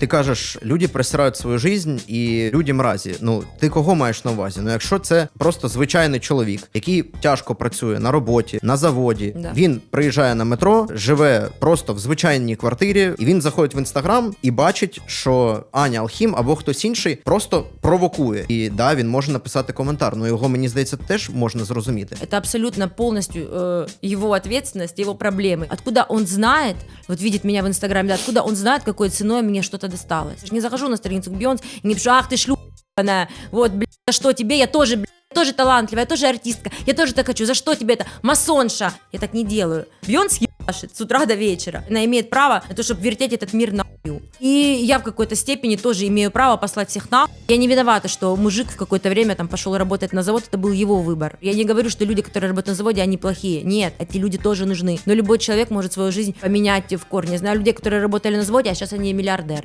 Ти кажеш, люди присирають свою жизнь і люди мразі. Ну, ти кого маєш на увазі? Ну, якщо це просто звичайний чоловік, який тяжко працює на роботі, на заводі, Да. він приїжджає на метро, живе просто в звичайній квартирі, і він заходить в інстаграм і бачить, що Аня Алхім або хтось інший просто провокує. І да, він може написати коментар. Ну його мені здається теж можна зрозуміти. Это абсолютно полностью э, его ответственность, его проблемы. Откуда он знает, вот видит меня в Инстаграме, да, откуда он знает, какой ценой мне что-то досталось. Я же не захожу на страницу к Бейонсе и не пишу, ах ты шлюпаная, вот, блядь, за что тебе, я тоже, блядь, я тоже талантливая, я тоже артистка, я тоже так хочу, за что тебе это, масонша? Я так не делаю. Бейонс ебашит с утра до вечера. Она имеет право на то, чтобы вертеть этот мир на И я в какой-то степени тоже имею право послать всех на Я не виновата, что мужик в какое-то время там пошел работать на завод, это был его выбор. Я не говорю, что люди, которые работают на заводе, они плохие. Нет, эти люди тоже нужны. Но любой человек может свою жизнь поменять в корне. Знаю людей, которые работали на заводе, а сейчас они миллиардеры.